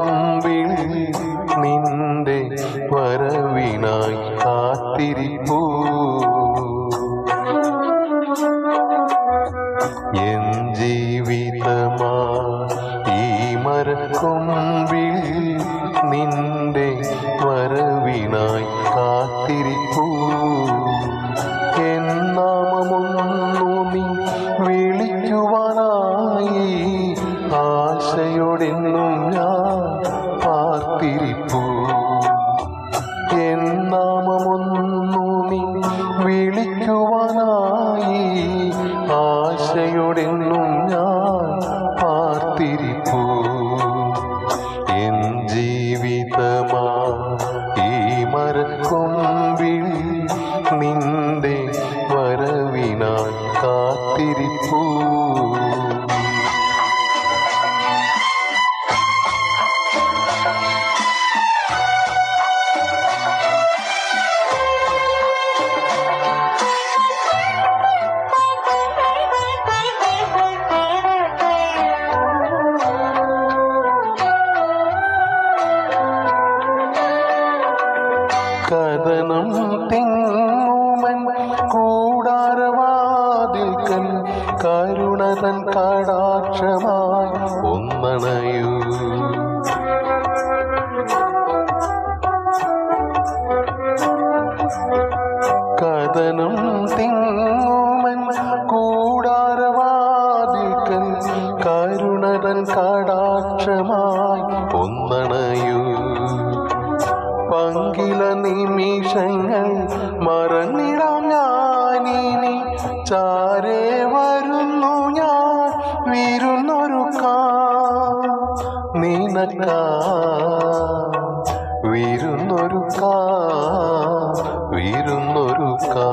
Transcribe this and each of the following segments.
മരക്കൊമ്പിൽ നിന്റെ വരവിനായി കാത്തിരിപ്പൂ. എൻ ജീവിതമാ ഈ മരക്കൊമ്പിൽ നിന്റെ പാർത്തിരിപ്പൂ എൻ നാമമൊന്നു നീ വിളിക്കുവാനായി ആശയോടെന്നും ഞാൻ പാർത്തിരിപ്പൂ എൻ ജീവിതമാ ഈ മരക്കൊമ്പിൽ നിന്റെ വരവിനായി കാത്തിരിപ്പൂ. കൂടാരവാതിൽക്കൽ കരുണതൻ കടാക്ഷമായി ഒന്നണയൂ കഥനം തിങ്ങുമൻ കൂടാരവാദിക്കൻ കരുണതൻ കടാക്ഷമായി ഒന്നണയൂ പങ്കില നിമിഷങ്ങൾ മറന്നിടാം ചാരേ വരുന്നു ഞാൻ വിരുന്നൊരുക്കാ നിനക്കാ വിരുന്നൊരുക്കാ വിരുന്നൊരുക്കാ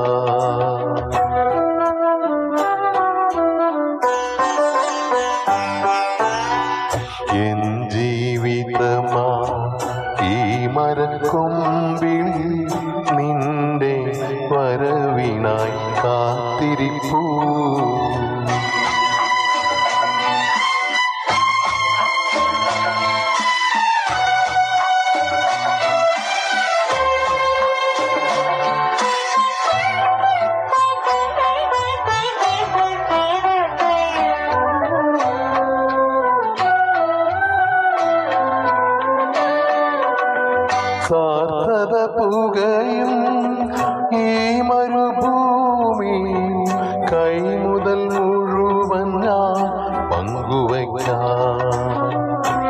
എൻ ജീവിതമാ ഈ മരക്കൊമ്പിൽ നിന്റെ വരവിനായി കാത്തിരിപ്പൂ സാർത്ഥത പുകയും ഈ മരുഭൂമി പങ്കുവയ്ക്കാം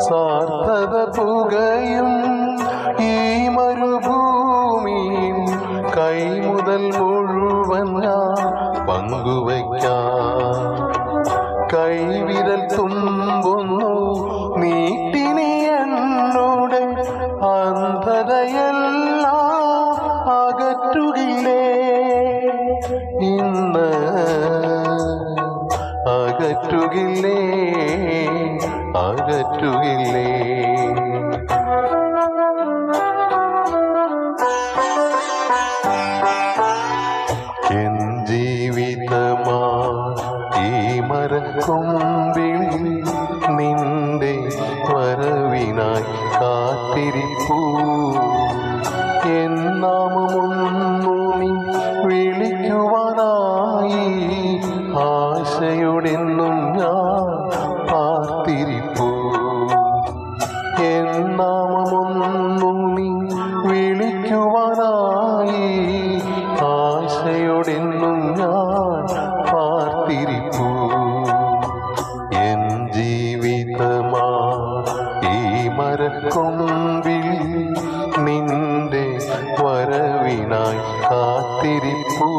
സാർത്ഥത പുകയും ഈ മരുഭൂമിയും കൈ മുതൽ മുഴുവൻ ഞാൻ പങ്കുവയ്ക്കാം. കൈവിരൽ തുമ്പുന്നു നീട്ടിനി അകറ്റുകില്ലേ അകറ്റുകില്ലേ. എൻ ജീവിതമാ ഈ മരക്കൊമ്പിൽ നിന്റെ വരവിനായി കാത്തിരിപ്പൂ. ആശയുടെന്നും ഞാൻ ആത്തിരിപ്പൂ എന്നാമൊന്നും നീ വിളിക്കുവാനായി ആശയുടെന്നും ഞാൻ പാർത്തിരിപ്പൂ എൻ ജീവിതമാ ഈ മരക്കൊമ്പിൽ നിന്റെ വരവിനായി കാത്തിരിപ്പോ.